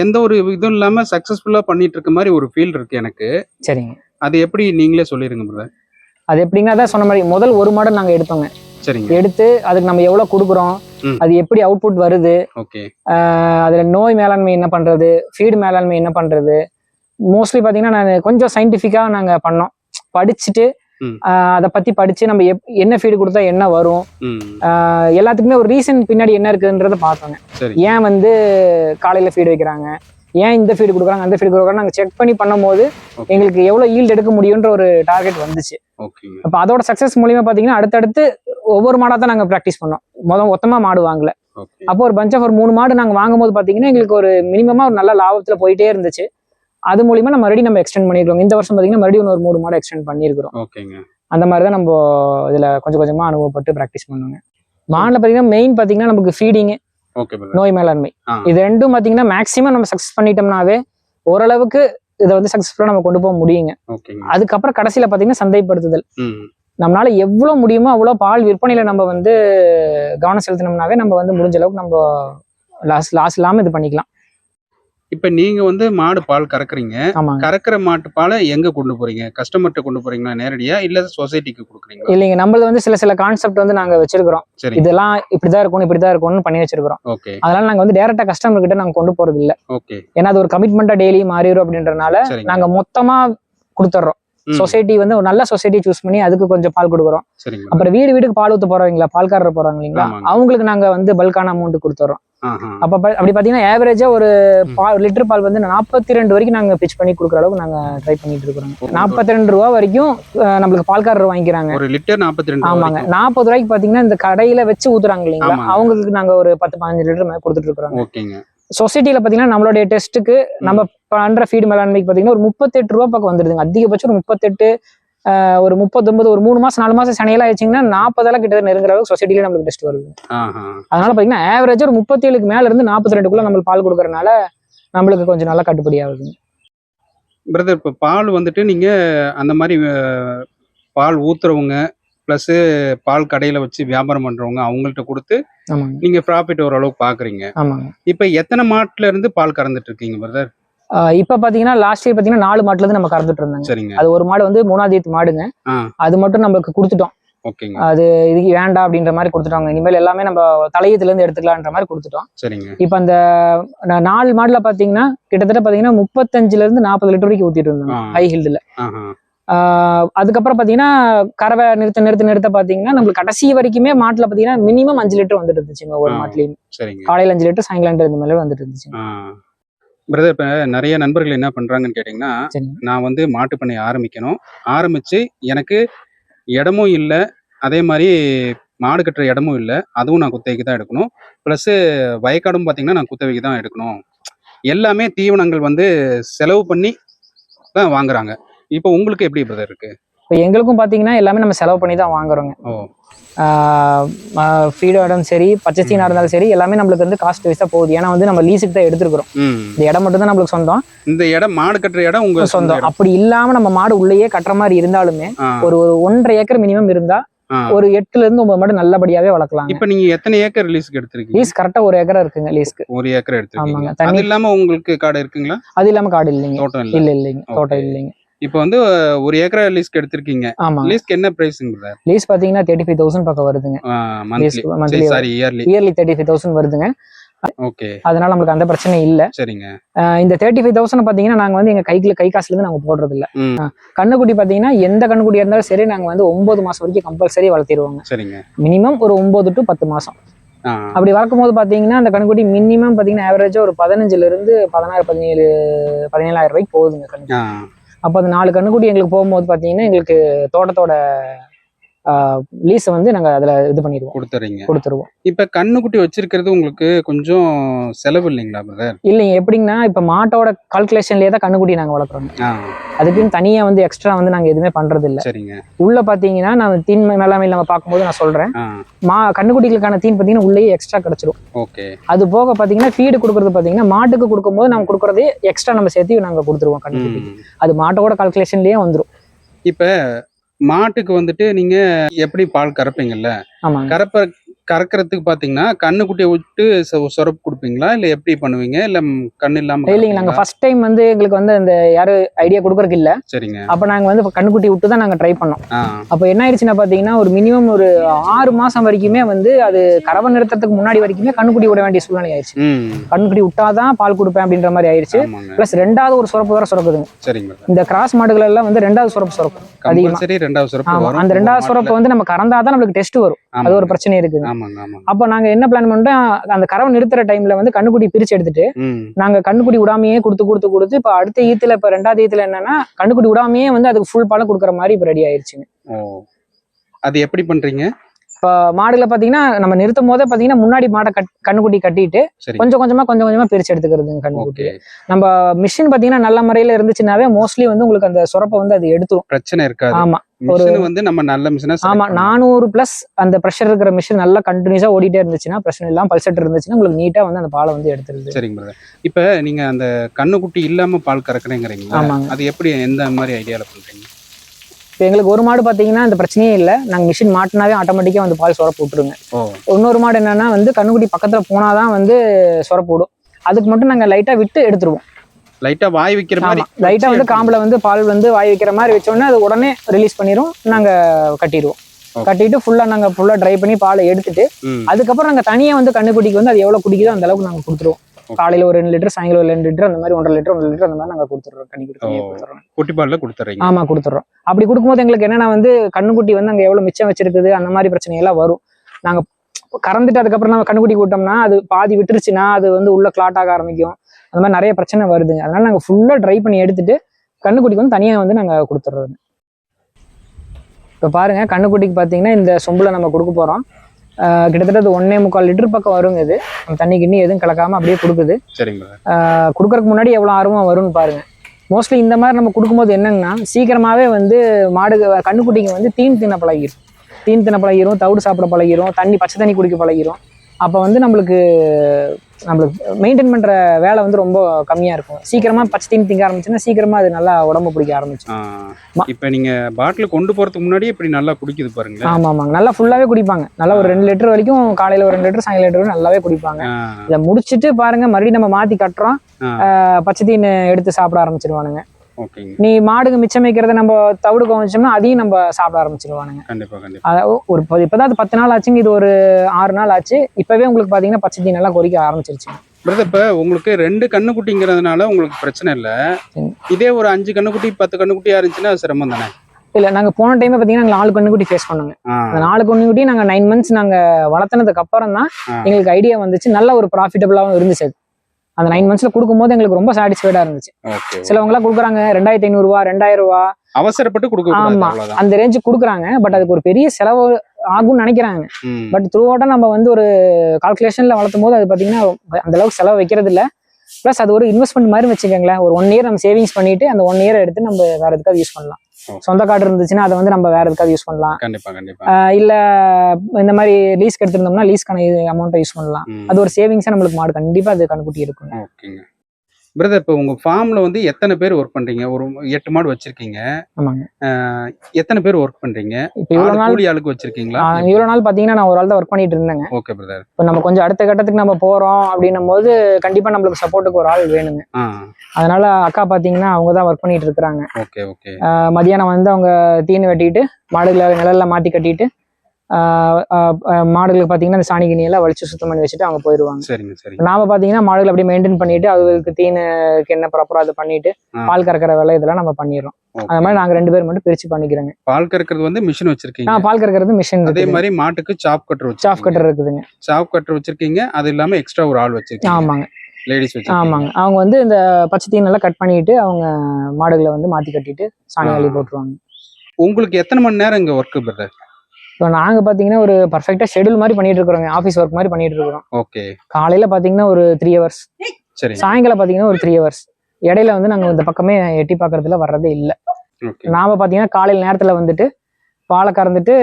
எந்த ஒரு இதுவும் இல்லாம சக்சஸ்ஃபுல்லா பண்ணிட்டு இருக்க மாதிரி ஒரு ஃபீல் இருக்கு எனக்கு. சரிங்க. அது எப்படி நீங்களே சொல்லிருங்க பிரதர் அது எப்படிங்கன்னா தான் சொன்ன மாதிரி முதல் ஒரு மாடல் நாங்க எடுத்தோங்க. சரிங்க. எடுத்து அதுக்கு நம்ம எவ்வளவு கொடுக்குறோம். அது எப்படி அவுட்புட் வருது ஓகே. அதுல நோய் மேலாண்மை என்ன பண்றது ஃபீடு மேலாண்மை என்ன பண்றது. மோஸ்ட்லி பாத்தீங்கன்னா நான் கொஞ்சம் சயின்டிஃபிக்கா நாங்க பண்ணோம். படிச்சுட்டு அதை பத்தி படிச்சு நம்ம என்ன ஃபீடு கொடுத்தா என்ன வரும்? எல்லாத்துக்குமே ஒரு ரீசன் பின்னாடி என்ன இருக்குன்றத பார்த்தோங்க. ஏன் வந்து காலையில ஃபீடு வைக்கிறாங்க? ஏன் இந்த ஃபீடு கொடுக்குறாங்க? அந்த ஃபீடு கொடுக்குறாங்க? நாங்கள் செக் பண்ணி பண்ணும்போது Okay. எங்களுக்கு எவ்வளோ ஈல்டு எடுக்க முடியுன்ற ஒரு டார்கெட் வந்துச்சு. அப்போ அதோட சக்ஸஸ் மூலியமா பார்த்தீங்கன்னா அடுத்தடுத்து ஒவ்வொரு மாடாக தான் நாங்கள் ப்ராக்டிஸ் பண்ணோம். மொதல் மொத்தமாக மாடு வாங்கல. அப்போ ஒரு பஞ்ச் ஆஃப் ஒரு மூணு மாடு நாங்கள் வாங்கும்போது பார்த்தீங்கன்னா எங்களுக்கு ஒரு மினிமமாக ஒரு நல்ல லாபத்தில் போயிட்டே இருந்துச்சு. அது மூலியமா நம்ம மறுபடியும் நம்ம எக்ஸ்டெண்ட் பண்ணியிருக்கோம் இந்த வருஷம் பார்த்தீங்கன்னா மறுபடியும் ஒரு மூணு மாடு எக்ஸ்டெண்ட் பண்ணியிருக்கிறோம் ஓகேங்க. அந்த மாதிரி தான் நம்ம இதில் கொஞ்சம் கொஞ்சமாக அனுபவப்பட்டு ப்ராக்டிஸ் பண்ணுவோங்க. மாடில் பார்த்தீங்கன்னா மெயின் பார்த்தீங்கன்னா நமக்கு ஃபீடிங் நோய் மேலாண்மை. இது ரெண்டும் பார்த்தீங்கன்னா மேக்ஸிமம் நம்ம சக்ஸஸ் பண்ணிட்டோம்னாவே ஓரளவுக்கு இதை வந்து சக்ஸஸ்ஃபுல்லாக நம்ம கொண்டு போக முடியுங்க. அதுக்கப்புறம் கடைசியில் பார்த்தீங்கன்னா சந்தைப்படுத்துதல். நம்மளால எவ்வளோ முடியுமோ அவ்வளோ பால் விற்பனையில நம்ம வந்து கவனம் செலுத்தினோம்னாவே நம்ம வந்து முடிஞ்ச அளவுக்கு நம்ம லாஸ் லாஸ் இல்லாமல் இது பண்ணிக்கலாம். இப்ப நீங்க வந்து மாடு பால் கறக்குறீங்க. கறக்கிற மாட்டு பாலை எங்க கொண்டு போறீங்க? கஸ்டமர்கிட்ட கொண்டு போறீங்களா நேரடியா? இல்ல சொசைட்டிக்கு கொடுக்குறீங்களா? இல்லைங்க நம்மளது வந்து சில சில கான்செப்ட் வந்து நாங்கள் வச்சிருக்கிறோம். சரி. இதெல்லாம் இப்படிதான் இருக்கணும் இப்படிதான் இருக்கணும்னு பண்ணி வச்சிருக்கிறோம். அதனால நாங்கள் வந்து டேரக்டா கஸ்டமர் கிட்ட நாங்கள் கொண்டு போறது இல்ல ஏன்னா அது ஒரு கமிட்மெண்ட்டாக டெய்லி மாறிடும் அப்படின்றனால நாங்கள் மொத்தமா கொடுத்துட்றோம் சொசைட்டி வந்து ஒரு நல்ல சொசைட்டி சூஸ் பண்ணி அதுக்கு கொஞ்சம் பால் கொடுக்குறோம். அப்புறம் வீடு வீட்டுக்கு பால் ஊத்த போறவங்களா? பால்காரர் போறாங்க இல்லைங்களா. அவங்களுக்கு நாங்க வந்து பல்கான அமௌண்ட் கொடுத்துறோம். அப்ப அப்படி பாத்தீங்கன்னா ஆவரேஜா ஒரு. பால் லிட்டர் பால் வந்து நாற்பத்தி ரெண்டு வரைக்கும் நாங்க பிச் பண்ணி கொடுக்குற அளவுக்கு நாங்க ட்ரை பண்ணிட்டு இருக்கிறோம் நாற்பத்தி ரெண்டு ரூபா வரைக்கும் நம்மளுக்கு பால்காரர் வாங்கிக்கிறாங்க. ஒரு லிட்டர் நாற்பத்தி ரெண்டு ஆமாங்க. நாற்பது ரூபாய்க்கு பாத்தீங்கன்னா இந்த கடையில வச்சு ஊத்துறாங்க இல்லைங்களா. அவங்களுக்கு நாங்க ஒரு பத்து பதினஞ்சு லிட்டர் மேல கொடுத்துட்டு இருக்கிறோம் ஓகேங்க. சொசைட்டில பாத்தீங்கன்னா நம்மளுடைய டெஸ்ட்டுக்கு நம்ம பண்ற ஃபீட் மேலாண்மைக்கு பாத்தீங்கன்னா ஒரு முப்பத்தெட்டு ரூபா பக்கம் வந்துருதுங்க. அதிகபட்சம் ஒரு முப்பத்தெட்டு ஒரு முப்பத்தொன்பது ஒரு மூணு மாசம் நாலு மாசம் சனையெல்லாம் ஆயிடுச்சிங்கன்னா நாற்பதெல்லாம் கிட்ட நெருங்குற அளவுக்கு சொசைட்டில நம்மளுக்கு டெஸ்ட் வருது. அதனால பாத்தீங்கன்னா ஆவரேஜ் ஒரு முப்பத்தேழுக்கு மேல இருந்து நாற்பத்தி ரெண்டுக்குள்ள நம்மளுக்கு பால் கொடுக்கறதுனால நம்மளுக்கு கொஞ்சம் நல்லா கட்டுப்படி ஆகுது. பிரதர் இப்போ பால் வந்துட்டு நீங்க அந்த மாதிரி பால் ஊத்துறவங்க ப்ளஸ் பால் கடையில வச்சு வியாபாரம் பண்றவங்க அவங்கள்ட்ட கொடுத்து நீங்க ப்ராஃபிட் ஓரளவுக்கு பாக்குறீங்க. இப்போ எத்தனை மாட்டுல இருந்து பால் கறந்துட்டு இருக்கீங்க பிரதர் இப்ப பாத்தீங்கன்னா லாஸ்ட் இயர் பாத்தீங்கன்னா நாலு மாட்டுல இருந்து நம்ம கறந்துட்டு இருந்தாங்க. அது ஒரு மாடு வந்து மூணாவது ஈத்து மாடுங்க. அது மட்டும் நம்மளுக்கு கொடுத்துட்டோம். அது இதுக்கு வேண்டாம் அப்படின்ற மாதிரி கொடுத்துட்டாங்க. இனிமேல் எல்லாமே நம்ம தலையத்துல இருந்து எடுத்துக்கலான்ற மாதிரி கொடுத்துட்டோம். சரிங்க. இப்ப அந்த நாலு மாடுல பாத்தீங்கன்னா கிட்டத்தட்ட பாத்தீங்கன்னா முப்பத்தஞ்சுல இருந்து நாற்பது லிட்டர் வரைக்கும் ஊத்திட்டு இருந்தாங்க. ஹை ஹில்டுல ஆஹா அதுக்கப்புறம் பாத்தீங்கன்னா கறவை நிறுத்த நிறுத்த நிறுத்த பாத்தீங்கன்னா நம்மளுக்கு கடைசி வரைக்குமே மாட்டுல பாத்தீங்கன்னா மினிமம் அஞ்சு லிட்டர் வந்துட்டு இருந்துச்சுங்க ஒரு. மாட்டுலயும். காலையில அஞ்சு லிட்டர் சாயங்காலம் இந்த மாதிரி வந்துட்டு இருந்துச்சுங்க. பிரதர் இப்போ நிறைய நண்பர்கள் என்ன பண்ணுறாங்கன்னு கேட்டிங்கன்னா நான் வந்து மாட்டு பண்ணை ஆரம்பிக்கணும். ஆரம்பித்து எனக்கு இடமும் இல்லை அதே மாதிரி மாடு கட்டுற இடமும் இல்லை அதுவும் நான் குத்தகைக்கு தான் எடுக்கணும். ப்ளஸ்ஸு வயக்காடும் பார்த்தீங்கன்னா நான் குத்தகைக்கு தான் எடுக்கணும். எல்லாமே தீவனங்கள் வந்து செலவு பண்ணி தான் வாங்குறாங்க. இப்போ உங்களுக்கு எப்படி பிரதர் இருக்கு? இப்போ எங்களுக்கும் பாத்தீங்கன்னா எல்லாமே நம்ம செலவு பண்ணி தான் வாங்குறோங்க. ஓ. ஃபீடோ இடம் சரி பச்சைத்தீனா இருந்தாலும் சரி எல்லாமே நம்மளுக்கு வந்து காஸ்ட் வைஸா போகுது. ஏன்னா வந்து நம்ம லீஸுக்கு தான் எடுத்துருக்கிறோம். இந்த இடம் மட்டும் தான் நம்மளுக்கு சொந்தம். இந்த இடம் மாடு கட்டுற இடம் உங்க சொந்தம். அப்படி இல்லாம நம்ம மாடு உள்ளேயே கட்டுற மாதிரி இருந்தாலுமே ஒரு ஒரு ஒன்றரை ஏக்கர் மினிமம் இருந்தா ஆ. ஒரு எட்டுல இருந்து ஒன்பது மாடு நல்லபடியாவே வளர்க்கலாம் இப்போ நீங்க எத்தனை ஏக்கர் ரிலீஸ்க்கு எடுத்திருக்கீங்க? லீஸ் கரெக்டா ஒரு ஏக்கரா இருக்குங்க லீஸ்க்கு ஒரு ஏக்கர் எடுத்திருக்கீங்க. ஆமாங்க. தண்ணி- அது இல்லாம உங்களுக்கு காடு இருக்குங்களா? அது இல்லாம காடு இல்லைங்க. தோட்டம் இல்லை. இல்ல இல்லைங்க. தோட்டம். இல்லைங்க. இப்போ வந்து ஒரு ஏக்கரா லீஸ்க்கு எடுத்திருக்கீங்க. ஆமாங்க லீஸ்க்கு என்ன பிரைஸுங்க லீஸ் பாத்தீங்கன்னா தேர்ட்டி ஃபைவ் தௌசண்ட் பக்கம் வருதுங்க. Monthly sorry yearly yearly thirty five thousand வருதுங்க. ஓகே அதனால நம்மளுக்கு அந்த பிரச்சனை இல்ல. சரிங்க. இந்த தேர்ட்டி ஃபைவ் தௌசண்ட் பாத்தீங்கன்னா நாங்க வந்து எங்க கைக்குல கை காசுல இருந்து நாங்க போடுறது இல்ல கண்ணுக்குட்டி பாத்தீங்கன்னா எந்த கண்ணுக்குட்டியா இருந்தாலும் சரி நாங்க வந்து ஒன்பது மாசம் வரைக்கும் கம்பல்சரி வளர்த்திடுவோங்க. சரிங்க. மினிமம் ஒரு ஒன்பது டு பத்து மாசம். அப்படி வளர்க்கும் போது பாத்தீங்கன்னா அந்த கண்ணுக்குட்டி மினிமம் பாத்தீங்கன்னா ஆவரேஜா ஒரு பதினஞ்சுல இருந்து பதினாறு பதினேழு பதினேழாயிரம் ரூபாய்க்கு போகுதுங்க கண்ணுக்குட்டி. அப்போ அந்த நாலு கண்ணுக்குட்டி எங்களுக்கு போகும்போது பாத்தீங்கன்னா எங்களுக்கு தோட்டத்தோட லீஸை வந்து நாங்க அதுல இது பண்ணிடுவோம். கொடுத்துறீங்க. கொடுத்துருவோம். இப்ப கண்ணுக்குட்டி வச்சிருக்கிறது உங்களுக்கு கொஞ்சம் செலவு இல்லைங்களா பிரதர் இல்லைங்க எப்படிங்கன்னா இப்ப மாட்டோட கால்குலேஷன்லயே தான் கண்ணுக்குட்டி நாங்க வளர்க்குறோம். அதுக்குன்னு தனியா வந்து எக்ஸ்ட்ரா வந்து நாங்க எதுவுமே பண்றது இல்ல சரிங்க. உள்ள பாத்தீங்கன்னா நான் தீன் மேலாண்மை நம்ம பார்க்கும்போது நான் சொல்றேன். ஆ. மா கண்ணுக்குட்டிகளுக்கான தீன் பாத்தீங்கன்னா உள்ளேயே எக்ஸ்ட்ரா கிடைச்சிரும். ஓகே. அது போக பாத்தீங்கன்னா ஃபீடு கொடுக்கறது பாத்தீங்கன்னா மாட்டுக்கு கொடுக்கும்போது நம்ம கொடுக்கறதே எக்ஸ்ட்ரா நம்ம சேர்த்து நாங்க கொடுத்துருவோம் கண்ணுக்குட்டி அது மாட்டோட கால்குலேஷன்லயே வந்துரும். இப்ப மாட்டுக்கு வந்துட்டு நீங்க எப்படி பால் கறப்பீங்கல்ல? கறப்ப கறக்கிறதுக்கு பாத்தீங்கன்னா கண்ணுக்குட்டியை விட்டு சொரப்பு கொடுப்பீங்களா? இல்ல எப்படி பண்ணுவீங்க? இல்ல கண்ணு இல்லாம இல்லைங்க. நாங்க? ஃபர்ஸ்ட் டைம் வந்து எங்களுக்கு வந்து அந்த யாரும் ஐடியா கொடுக்கறதுக்கு இல்ல. சரிங்க. அப்ப நாங்க வந்து கண்ணுக்குட்டி விட்டு தான் நாங்க ட்ரை பண்ணோம். அப்ப என்ன ஆயிடுச்சுன்னா பாத்தீங்கன்னா ஒரு மினிமம் ஒரு ஆறு மாசம் வரைக்குமே வந்து அது கறவை நிறுத்தத்துக்கு முன்னாடி வரைக்குமே கண்ணுக்குட்டி விட வேண்டிய சூழ்நிலை ஆயிடுச்சு. கண்ணுக்குட்டி விட்டாதான் பால் கொடுப்பேன் அப்படின்ற மாதிரி ஆயிடுச்சு. பிளஸ் ரெண்டாவது ஒரு சுரப்பு வேற சுரக்குதுங்க. சரிங்க. இந்த கிராஸ் மாடுகள் எல்லாம் வந்து ரெண்டாவது சுரப்பு சுரக்கும். அதிகமா. கம்பல்சரி ரெண்டாவது வரும். அந்த ரெண்டாவது. சுரப்பு வந்து நம்ம கறந்தாதான் நம்மளுக்கு டெஸ்ட் வரும். அது ஒரு. பிரச்சனை ஆமாங்க. அப்ப நாங்க என்ன பிளான் பண்ணிட்டோம் அந்த கறவை நிறுத்துற டைம்ல வந்து கண்ணுக்குட்டி பிரிச்சு எடுத்துட்டு ம். நாங்க கண்ணுக்குட்டி விடாமையே கொடுத்து கொடுத்து கொடுத்து இப்ப அடுத்த ஈத்துல இப்ப ரெண்டாவது ஈத்துல என்னன்னா கண்ணுக்குட்டி விடாமையே வந்து அதுக்கு ஃபுல் பாலம் கொடுக்குற மாதிரி இப்ப ரெடி ஆயிருச்சுங்க. அது எப்படி பண்றீங்க? இப்ப மாடுகளை பாத்தீங்கன்னா நம்ம நிறுத்தும் போதே பாத்தீங்கன்னா முன்னாடி மாடை கட் கண்ணுக்குட்டி கட்டிட்டு கொஞ்சம் கொஞ்சமா கொஞ்சம் கொஞ்சமா பிரிச்சு எடுத்துக்கிறதுங்க கண்ணுக்குட்டி. நம்ம மிஷின் பாத்தீங்கன்னா நல்ல முறையில இருந்துச்சுனாவே மோஸ்ட்லி வந்து உங்களுக்கு அந்த சுரப்பை வந்து அது எடுத்துரும். பிரச்சனை இருக்காது. ஆமா. மிஷின் வந்து நம்ம நல்ல மிஷினா ஆமா நானூறு பிளஸ் அந்த ப்ரெஷர் இருக்கிற மிஷின் நல்லா கண்டினியூஸா ஓடிட்டே இருந்துச்சுன்னா பிரச்சனை இல்லாம பல்செட் இருந்துச்சுன்னா உங்களுக்கு நீட்டா வந்து அந்த பாலை வந்து எடுத்துருது. சரிங்க பிரதர் இப்ப நீங்க அந்த கண்ணுக்குட்டி இல்லாம பால் கறக்குறேங்கிறீங்களா ஆமாங்க. அது எப்படி எந்த மாதிரி ஐடியால பண்றீங்க? இப்போ எங்களுக்கு ஒரு மாடு பாத்தீங்கன்னா அந்த பிரச்சனையே இல்லை. நாங்க மிஷின் மாட்டினாவே ஆட்டோமேட்டிக்கா வந்து பால் சுரப்பு விட்டுருங்க. இன்னொரு மாடு என்னன்னா வந்து கண்ணுக்குட்டி பக்கத்துல போனாதான் வந்து சுரப்பு விடும். அதுக்கு மட்டும் நாங்க லைட்டா விட்டு எடுத்துருவோம். லைட்டா வாய் வைக்கிற மாதிரி லைட்டா வந்து காம்புல வந்து பால் வந்து வாய் வைக்கிற மாதிரி வச்ச உடனே அது உடனே ரிலீஸ் பண்ணிரும் நாங்க கட்டிடுவோம். கட்டிட்டு ஃபுல்லா நாங்க ஃபுல்லா ட்ரை பண்ணி பாலை எடுத்துட்டு அதுக்கப்புறம் நாங்க தனியா வந்து கண்ணுக்குட்டிக்கு வந்து அது எவ்வளவு குடிக்குதோ அந்த அளவுக்கு நாங்க கொடுத்துருவோம். காலையில ஒரு ரெண்டு லிட்டர் சாயங்காலம் ஒரு ரெண்டு லிட்டர் அந்த மாதிரி ஒன்றரை லிட்டர் ஒன்றரை லிட்டர் அந்த மாதிரி நாங்க தனியா ஓ. கொடுத்துறோம் குட்டி பால்ல கொடுத்துறீங்க. ஆமா கொடுத்துட்றோம். அப்படி கொடுக்கும்போது எங்களுக்கு என்னன்னா வந்து கண்ணுக்குட்டி வந்து அங்க எவ்வளவு மிச்சம் வச்சிருக்குது அந்த மாதிரி பிரச்சனை எல்லாம் வரும். நாங்க கறந்துட்டு அதுக்கப்புறம் நம்ம கண்ணுக்குட்டி கூட்டோம்னா அது பாதி விட்டுருச்சுன்னா அது வந்து உள்ள கிளாட் ஆக ஆரம்பிக்கும். அந்த மாதிரி நிறைய பிரச்சனை வருதுங்க. அதனால நாங்க ஃபுல்லா ட்ரை பண்ணி எடுத்துட்டு கண்ணுக்குட்டிக்கு வந்து தனியா வந்து நாங்க கொடுத்துட்றோம் இப்போ பாருங்க கண்ணுக்குட்டிக்கு பார்த்தீங்கன்னா இந்த சொம்புல நம்ம கொடுக்க போறோம். ஆஹ் கிட்டத்தட்ட அது ஒன்னே முக்கால் லிட்டர் பக்கம் வருங்க இது. நம்ம தண்ணி கிண்ணி எதுவும் கலக்காம அப்படியே கொடுக்குது. கொடுக்கறதுக்கு முன்னாடி எவ்வளோ ஆர்வம் வரும்னு பாருங்க. மோஸ்ட்லி இந்த மாதிரி நம்ம கொடுக்கும்போது என்னங்கன்னா சீக்கிரமாவே வந்து மாடு கண்ணுக்குட்டிங்க வந்து தீன் தின்ன பழகிரும். தீன் தின்ன பழகிரும் தவிடு சாப்பிட பழகிரும் தண்ணி பச்சை தண்ணி குடிக்க பழகிரும். அப்போ வந்து நம்மளுக்கு நம்மளுக்கு மெயின்டைன் பண்ற வேலை வந்து ரொம்ப கம்மியா இருக்கும். சீக்கிரமா பச்சை தீனி திங்க ஆரம்பிச்சுன்னா சீக்கிரமா அது நல்லா உடம்பு பிடிக்க ஆரம்பிச்சு இப்ப நீங்க பாட்டில் கொண்டு போறதுக்கு முன்னாடி இப்படி நல்லா குடிக்குது பாருங்களேன். ஆமா ஆமாங்க. நல்லா ஃபுல்லாவே குடிப்பாங்க. நல்லா ஒரு ரெண்டு லிட்டர் வரைக்கும் காலையில ஒரு ரெண்டு லிட்டர் சாயங்காலம் லிட்டர் நல்லாவே குடிப்பாங்க. இதை முடிச்சிட்டு பாருங்க மறுபடியும் நம்ம மாத்தி கட்டுறோம். பச்சை தீனி எடுத்து சாப்பிட ஆரம்பிச்சிருவானுங்க. நீ மாடுங்க மிச்சம் வைக்கிறத நம்ம தவிடு கவனிச்சோம்னா அதையும் நம்ம சாப்பிட ஆரம்பிச்சிருவானுங்க. கண்டிப்பா கண்டிப்பா. அத- ஒரு இப்போ இப்பதான் அது பத்து நாள் ஆச்சுங்க இது ஒரு ஆறு நாள் ஆச்சு. இப்பவே உங்களுக்கு பாத்தீங்கன்னா பச்சை தீனி எல்லாம் கொறிக்க ஆரம்பிச்சிருச்சு பிரதர் இப்ப உங்களுக்கு ரெண்டு கண்ணுக்குட்டிங்கிறதுனால உங்களுக்கு பிரச்சனை இல்ல. இதே ஒரு அஞ்சு கண்ணுக்குட்டி பத்து கண்ணுக்குட்டியா இருந்துச்சுன்னா சிரமம் தானே? இல்ல நாங்க போன டைம் பாத்தீங்கன்னா நாங்க நாலு கண்ணுக்குட்டி ஃபேஸ் பண்ணோங்க. அந்த நாலு கண்ணுக்குட்டி நாங்க நைன் மந்த்ஸ் நாங்க வளர்த்துனதுக்கு அப்புறம் தான். எங்களுக்கு ஐடியா வந்துச்சு. நல்ல ஒரு ப்ராஃபிட்டபிளாகவும் இருந்துச்சு அந்த நைன் மந்த்ஸ்ல கொடுக்கும்போது எங்களுக்கு ரொம்ப சாட்டிஸ்ஃபைடா இருந்துச்சு. ஓகே சிலவங்க எல்லாம் கொடுக்குறாங்க ரெண்டாயிரத்தி ஐநூறு ரூபா ரெண்டாயிரம் ரூபா. அவசரப்பட்டு கொடுக்க ஆமா. அந்த ரேஞ்சு கொடுக்குறாங்க பட் அதுக்கு ஒரு பெரிய செலவு ஆகும்னு நினைக்கிறாங்க. பட் த்ரூ அவுட்டா நம்ம வந்து ஒரு கால்குலேஷன்ல வளர்த்தும் போது அது பாத்தீங்கன்னா அந்த அளவுக்கு செலவு வைக்கிறது இல்ல ப்ளஸ் அது ஒரு இன்வெஸ்ட்மெண்ட் மாதிரி வச்சுக்கோங்களேன். ஒரு ஒன் இயர் நம்ம சேவிங்ஸ் பண்ணிட்டு அந்த ஒன் இயர் எடுத்து நம்ம வேற எதுக்காவது யூஸ் பண்ணலாம். சொந்த கார்டு இருந்துச்சுன்னா அதை வந்து நம்ம வேற எதுக்காவது யூஸ் பண்ணலாம். கண்டிப்பா கண்டிப்பா. இல்ல இந்த மாதிரி லீஸ்க்கு எடுத்திருந்தோம்னா லீஸ்க்கான அமௌண்ட்டை யூஸ் பண்ணலாம். அது ஒரு சேவிங்ஸா நம்மளுக்கு மாடு கண்டிப்பா அது கண்ணுக்குட்டி இருக்கும் ஓகேங்க. பிரதர் இப்போ உங்க ஃபார்ம்ல வந்து எத்தனை பேர் ஒர்க் பண்றீங்க? ஒரு எட்டு மாடு வச்சிருக்கீங்க. ஆமாங்க. எத்தனை பேர் ஒர்க் பண்றீங்க? இப்போ இவ்வளவு ஆளு நாள் கூலி ஆளுக்கு வச்சிருக்கீங்களா? ஆஹ் இவ்வளவு நாள் பாத்தீங்கன்னா நான் ஒரு ஆள் தான் ஒர்க் பண்ணிட்டு இருந்தேங்க. ஓகே பிரதர் இப்போ நம்ம கொஞ்சம் அடுத்த கட்டத்துக்கு நம்ம போறோம் அப்படின்னும் போது கண்டிப்பா நம்மளுக்கு சப்போர்ட்டுக்கு ஒரு ஆள் வேணுங்க. அதனால அக்கா பாத்தீங்கன்னா அவங்க தான் ஒர்க் பண்ணிட்டு இருக்காங்க ஓகே ஓகே மதியானம் வந்து அவங்க தீனி வெட்டிட்டு மாடுகளை நிழல்ல மாத்தி கட்டிட்டு மாடுகளுக்கு பாத்தீங்கன்னா அந்த சாணி கிணியெல்லாம் வலிச்சு சுத்தம் பண்ணி வச்சுட்டு அவங்க போயிடுவாங்க நாம பாத்தீங்கன்னா மாடுகளை அப்படியே மெயின்டைன் பண்ணிட்டு அதுகளுக்கு தீனுக்கு என்ன ப்ராப்பரா அது பண்ணிட்டு. பால் கறக்கிற வேலை இதெல்லாம் நம்ம பண்ணிடுறோம். அது மாதிரி நாங்க ரெண்டு பேர் மட்டும் பிரிச்சு பண்ணிக்கிறோங்க. பால் கறக்கிறது வந்து மிஷின் வச்சிருக்கீங்க? பால் கறக்கிறது மிஷின் அதே மாதிரி மாட்டுக்கு சாப் கட்டர் சாஃப் கட்டர் இருக்குதுங்க. சாப் கட்டர் வச்சிருக்கீங்க அது இல்லாம எக்ஸ்ட்ரா ஒரு ஆள் வச்சிருக்கீங்க. ஆமாங்க. லேடிஸ் ஆமாங்க. அவங்க வந்து இந்த பச்சை தீனெல்லாம் கட் பண்ணிட்டு அவங்க மாடுகளை வந்து மாத்தி கட்டிட்டு சாணி அள்ளி ஆ. போட்டுருவாங்க. உங்களுக்கு எத்தனை மணி நேரம் இங்க ஒர்க் பிரதர் இப்போ நாங்க பாத்தீங்கன்னா ஒரு பர்ஃபெக்டா ஷெட்யூல் மாதிரி பண்ணிட்டு இருக்கிறோங்க. ஆஃபீஸ் ஒர்க் மாதிரி பண்ணிட்டு இருக்கிறோம். ஓகே. காலையில பாத்தீங்கன்னா ஒரு த்ரீ ஹவர்ஸ் சரிங்க சாயங்காலம் பாத்தீங்கன்னா ஒரு த்ரீ ஹவர்ஸ் இடையில வந்து நாங்க இந்த பக்கமே எட்டி பார்க்கறதுல வர்றதே இல்ல. நாம பாத்தீங்கன்னா காலையில நேரத்துல வந்துட்டு பாலை கறந்துட்டு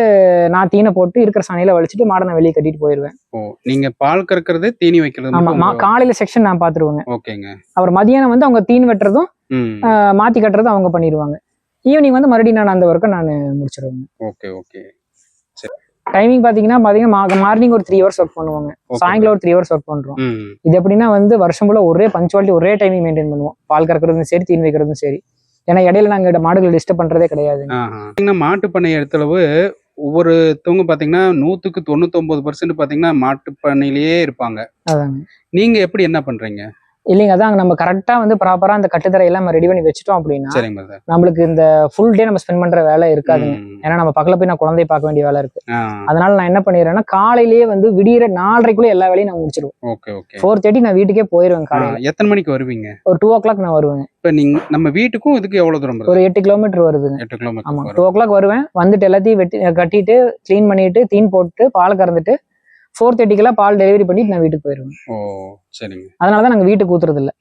நான் தீனை போட்டு இருக்கிற சாணியில வலிச்சுட்டு மாடை நான் வெளியே கட்டிட்டு போயிருவேன். நீங்க பால் கறக்கிறது தீனி வைக்கிறது ஆமா காலையில செக்ஷன் நான் பாத்துருவேங்க. ஓகேங்க. அப்புறம் மதியானம் வந்து அவங்க தீன் வெட்டுறதும் மாத்தி கட்டுறதும் அவங்க பண்ணிடுவாங்க. ஈவினிங் வந்து மறுபடியும் நான் அந்த ஒர்க்கை நான் முடிச்சிருவேங்க. Okay okay. டைமிங் பாத்தீங்கன்னா பாத்தீங்கன்னா மார்னிங் ஒரு த்ரீ ஹவர்ஸ் ஒர்க் பண்ணுவாங்க. சாயங்காலம் ஒரு த்ரீ ஹவர்ஸ் ஒர்க் பண்றோம். இது எப்படின்னா வந்து வருஷம் ஃபுல்லா ஒரே பஞ்சுவாலிட்டி ஒரே டைமிங் மெயின்டைன் பண்ணுவோம். பால் கறக்கிறதும் சரி தீன் வைக்கிறதும் சரி. ஏன்னா இடையில நாங்க மாடுகளை டிஸ்டர்ப் பண்றதே கிடையாது. மாட்டு பண்ணை இடத்துலவு ஒவ்வொருத்தவங்க பாத்தீங்கன்னா நூத்துக்கு தொண்ணூத்தொன்பது பர்சன்ட் பாத்தீங்கன்னா மாட்டு பண்ணையிலேயே இருப்பாங்க. நீங்க எப்படி என்ன பண்றீங்க? இல்லைங்க அதான் நம்ம கரெக்டா வந்து ப்ராப்பரா அந்த கட்டுத்தரை எல்லாம் ரெடி பண்ணி வச்சுட்டோம் அப்படின்னா நம்மளுக்கு இந்த ஃபுல் டே நம்ம ஸ்பெண்ட் பண்ற வேலை இருக்காதுங்க. ஏன்னா நம்ம பக்கத்துல போய் நான் குழந்தைய பார்க்க வேண்டிய வேலை இருக்கு. அதனால நான் என்ன பண்ணிடுறேன்னா காலையிலேயே வந்து விடியற நாலரைக்குள்ள எல்லா வேலையும் நான் ஓகே ஃபோர் தேர்ட்டி நான் வீட்டுக்கே போயிருவேன் காலையில. எத்தனை மணிக்கு வருவீங்க? ஒரு டூ ஓ கிளாக் நான் வருவேன். இப்ப நீங்க நம்ம வீட்டுக்கும் இதுக்கு எவ்வளவு தூரம் ஒரு? எட்டு கிலோமீட்டர் வருதுங்க. எட்டு ஆமா கிலோமீட்டர் டூ ஓ கிளாக் வருவேன். வந்துட்டு எல்லாத்தையும் வெட்டி கட்டிட்டு க்ளீன் பண்ணிட்டு தீன் போட்டு பால் கறந்துட்டு ஃபோர் தேர்ட்டிக்கெல்லாம் பால் டெலிவரி பண்ணிட்டு நான் வீட்டுக்கு போயிருவேன். ஓ சரிங்க. அதனாலதான் நாங்க வீட்டுக்கு ஊத்துறது இல்ல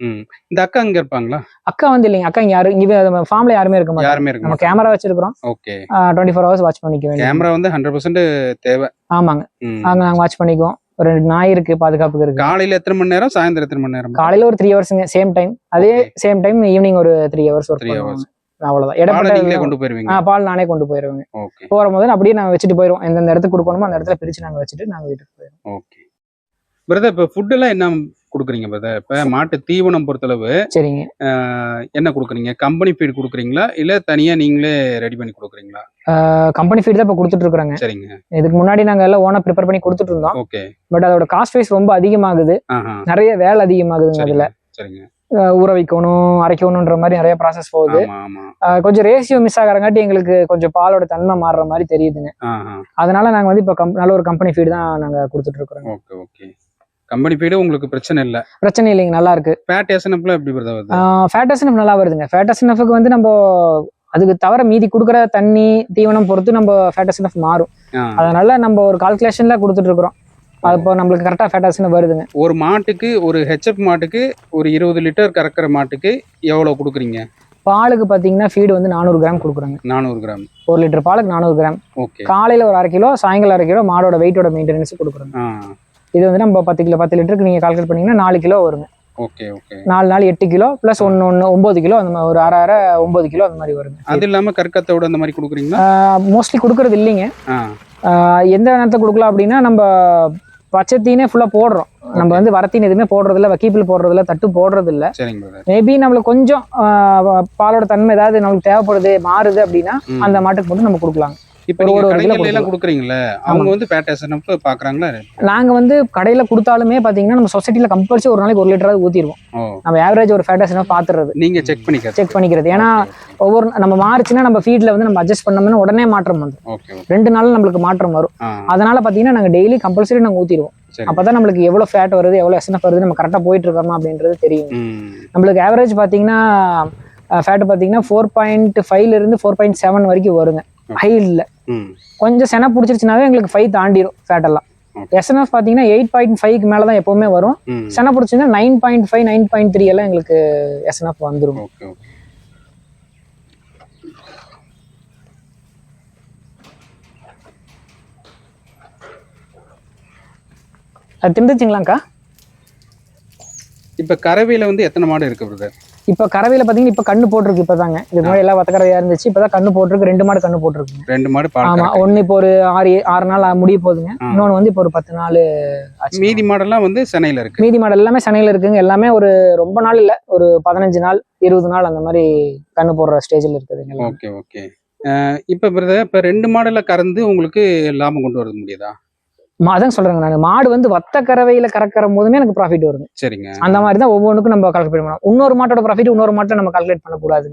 இந்த அக்கா இங்க இருப்பாங்களா? அக்கா வந்து இல்லைங்க. அக்கா இங்க யாரும் இங்க ஃபார்ம்ல யாருமே இருக்க மாட்டாங்க. யாருமே இருக்க நம்ம கேமரா வச்சிருக்கிறோம். Okay. Twenty four hours watch பண்ணிக்க வேண்டிய கேமரா வந்து ஹண்ட்ரட் பர்சன்ட் தேவை. ஆமாங்க. அங்க நாங்க வாட்ச் பண்ணிக்குவோம். ஒரு ரெண்டு நாய் இருக்கு பாதுகாப்புக்கு இருக்கு. காலையில எத்தனை மணி நேரம் சாயந்தரம் எத்தனை மணி நேரம்? காலையில ஒரு த்ரீ ஹவர்ஸ்ங்க சேம் டைம் அதே சேம் டைம் ஈவினிங் ஒரு three hours work three hours அவ்வளவுதான். இடப்பட்ட கொண்டு போயிருவீங்க. பால் நானே கொண்டு போயிருவேங்க. ஓகே. போகும்போது அப்படியே நான் வச்சுட்டு போயிருவோம். எந்தெந்த இடத்துக்கு கொடுக்கணுமோ அந்த இடத்துல பிரிச்சு நாங்க வச்சுட்டு நாங்க வீட்டுக்கு போயிருவோம். ஓகே. பிரதர் இப்ப ஃபுட் எல்லாம் என்ன கொடுக்குறீங்க பிரதர் இப்ப மாட்டு தீவனம் பொறுத்தளவு சரிங்க. என்ன கொடுக்குறீங்க? கம்பெனி ஃபீட் கொடுக்குறீங்களா? இல்ல தனியா நீங்களே ரெடி பண்ணி கொடுக்குறீங்களா? கம்பெனி ஃபீட் தான் இப்போ கொடுத்துட்டு இருக்கிறாங்க சரிங்க. இதுக்கு முன்னாடி நாங்க எல்லாம் ஓனா ப்ரிப்பேர் பண்ணி கொடுத்துட்டு இருந்தோம் ஓகே. பட் அதோட காஸ்ட் வைஸ் ரொம்ப அதிகமாகுது. நிறைய வேலை அதிகமாகுதுங்க அதுல. சரிங்க. ஊற வைக்கணும் அரைக்கணுன்ற மாதிரி நிறைய ப்ராசஸ் போகுது. கொஞ்சம் ரேஷியோ மிஸ் ஆகிறங்காட்டி எங்களுக்கு கொஞ்சம் பாலோட தன்மை மாறுற மாதிரி தெரியுதுங்க. அதனால நாங்க வந்து இப்போ நல்ல ஒரு கம்பெனி ஃபீடு தான் நாங்க கொடுத்துட்டு இருக்கிறோம் ஓகே ஓகே. கம்பெனி ஃபீடு உங்களுக்கு பிரச்சனை இல்ல? பிரச்சனை இல்லைங்க நல்லா இருக்கு. ஃபேட் எஸ்என்எஃப்ல எப்படி வருது? ஃபேட்டஸ்னப் நல்லா வருதுங்க. ஃபேட்டஸ்னஃபுக்கு வந்து நம்ம அதுக்கு தவிர மீதி கொடுக்குற தண்ணி தீவனம் பொறுத்து நம்ம ஃபேட்டஸ்னஃப் மாறும். ஆ. அதனால நம்ம ஒரு கால்குலேஷன்ல கொடுத்துட்டு இருக்கிறோம் அது இப்போ நம்மளுக்கு கரெக்டாக ஃபேட்டஸ்னப் வருதுங்க. ஒரு மாட்டுக்கு ஒரு ஹெச்எப் மாட்டுக்கு ஒரு இருபது லிட்டர் கறக்கிற மாட்டுக்கு எவ்வளவு கொடுக்குறீங்க? பாலுக்கு பார்த்தீங்கன்னா ஃபீடு வந்து நானூறு கிராம் கொடுக்குறாங்க. நானூறு கிராம் ஒரு லிட்டர் பாலுக்கு நானூறு கிராம் ஓகே காலையில் ஒரு அரை கிலோ சாயங்காலம் அரை கிலோ மாடோட வெயிட்டோட மெயின்டெனன்ஸ் கொடுக்குறாங்க. இது வந்து நம்ம பத்து கிலோ பத்து லிட்டருக்கு நீங்கள் கால்குலேட் பண்ணீங்கன்னா நாலு கிலோ வருங்க. ஓகே ஓகே நாலு நாள் எட்டு கிலோ ப்ளஸ் ஒன்று ஒன்று ஒம்பது கிலோ அந்த மாதிரி ஒரு அரை அரை ஒம்பது கிலோ அந்த மாதிரி வருங்க. அது இல்லாம கற்கத்தோட அந்த மாதிரி கொடுக்குறீங்களா? மோஸ்ட்லி கொடுக்கறது இல்லைங்க. எந்த நேரத்தில் கொடுக்கலாம் அப்படின்னா நம்ம பச்சைத்தீனே ஃபுல்லாக போடுறோம். நம்ம வந்து வரத்தீன் எதுவுமே போடுறதில்ல வக்கீப்பில் போடுறதில்ல தட்டு போடுறதில்ல. மேபி நம்மளுக்கு கொஞ்சம் பாலோட தன்மை ஏதாவது நம்மளுக்கு தேவைப்படுது மாறுது அப்படின்னா. அந்த மாட்டுக்கு மட்டும் நம்ம கொடுக்கலாம் இப்போ ஒரு நீங்க ஒரு கிலோ கடைகள்ல எல்லாம் கொடுக்கலாம். கொடுக்குறீங்களே? அவங்க வந்து நாங்கள் வந்து கடையில் கொடுத்தாலுமே பார்த்தீங்கன்னா நம்ம சொசைட்டியில் கம்பல்சரி ஒரு நாளைக்கு ஒரு லிட்டராவது ஊற்றிடுவோம் நம்ம ஆவரேஜ் ஒரு ஃபேட்டஸ் என்ன பார்த்துறது நீங்க செக் பண்ணிக்க செக் பண்ணிக்கிறது. ஏன்னா ஒவ்வொரு நம்ம மாறுச்சுன்னா நம்ம ஃபீட்ல வந்து நம்ம அட்ஜஸ்ட் பண்ணோம்னா உடனே மாற்றம் வந்துடும் ரெண்டு நாள் நம்மளுக்கு மாற்றம் வரும். அதனால பார்த்தீங்கன்னா நாங்கள் டெய்லி கம்பல்சரி நாங்கள் ஊற்றிடுவோம் அப்பதான் நம்மளுக்கு எவ்வளோ ஃபேட் வருது எவ்வளோ எஸ்என்எஃப் வருது நம்ம கரெக்டாக போயிட்டு இருக்கோமா அப்படின்றது தெரியும். நம்மளுக்கு ஆவரேஜ் பார்த்தீங்கன்னா ஃபேட் பார்த்தீங்கன்னா ஃபோர் பாயிண்ட் ஃபைவ்ல இருந்து ஃபோர் பாயிண்ட் செவன் வரைக்கும் வருங்க. ஹை இல்லை. கொஞ்சம் சென பிடிச்சிருச்சுனாவே எங்களுக்கு ஃபைவ் தாண்டிடும் ஃபேட் எல்லாம். Okay. எஸ்என்எஃப் பார்த்தீங்கன்னா எயிட் பாயிண்ட் ஃபைவ்க்கு மேலே தான் எப்போவுமே வரும். சென பிடிச்சிருந்தா nine point five nine point three எல்லாம் எங்களுக்கு எஸ்என்எஃப் வந்துடும் அது திண்டுச்சிங்களாங்க்கா இப்போ கறவையில வந்து எத்தனை மாடு இருக்கு பிரதர் இப்போ கறவையில் பார்த்தீங்கன்னா இப்போ கண்ணு போட்டிருக்கு இப்போ தாங்க இதுக்கு முன்னாடி எல்லாம் வத்தக்கறவையாக இருந்துச்சு இப்போ தான் கண்ணு போட்டிருக்கு ரெண்டு மாடு கண்ணு போட்டிருக்குங்க ரெண்டு மாடு பால் ஆமா கறக்குது. ஒன்று இப்போ ஒரு ஆறு ஆறு நாள் முடிய போகுதுங்க. இன்னொன்று வந்து இப்போ ஒரு பத்து நாள் ஆச்சு. மீதி மாடெல்லாம் வந்து சென்னையில இருக்கு. மீதி மாடு எல்லாமே சனையில் இருக்குங்க. எல்லாமே ஒரு ரொம்ப நாள் இல்லை ஒரு பதினஞ்சு நாள் இருபது நாள் அந்த மாதிரி கண்ணு போடுற ஸ்டேஜில் இருக்குதுங்க. Okay okay. இப்போ இப்போ ரெண்டு மாடுல கறந்து உங்களுக்கு லாபம் கொண்டு வர முடியுதா? அதான் சொல்றேங்க நான். மாடு வந்து வத்த கறவையில கறக்கிற போதுமே எனக்கு ப்ராஃபிட் வருங்க சரிங்க. அந்த மாதிரி தான் ஒவ்வொன்றுக்கும் நம்ம கால்குலேட் பண்ணணும். இன்னொரு மாட்டோட ப்ராஃபிட் இன்னொரு மாட்டை நம்ம கால்குலேட் பண்ணக்கூடாது.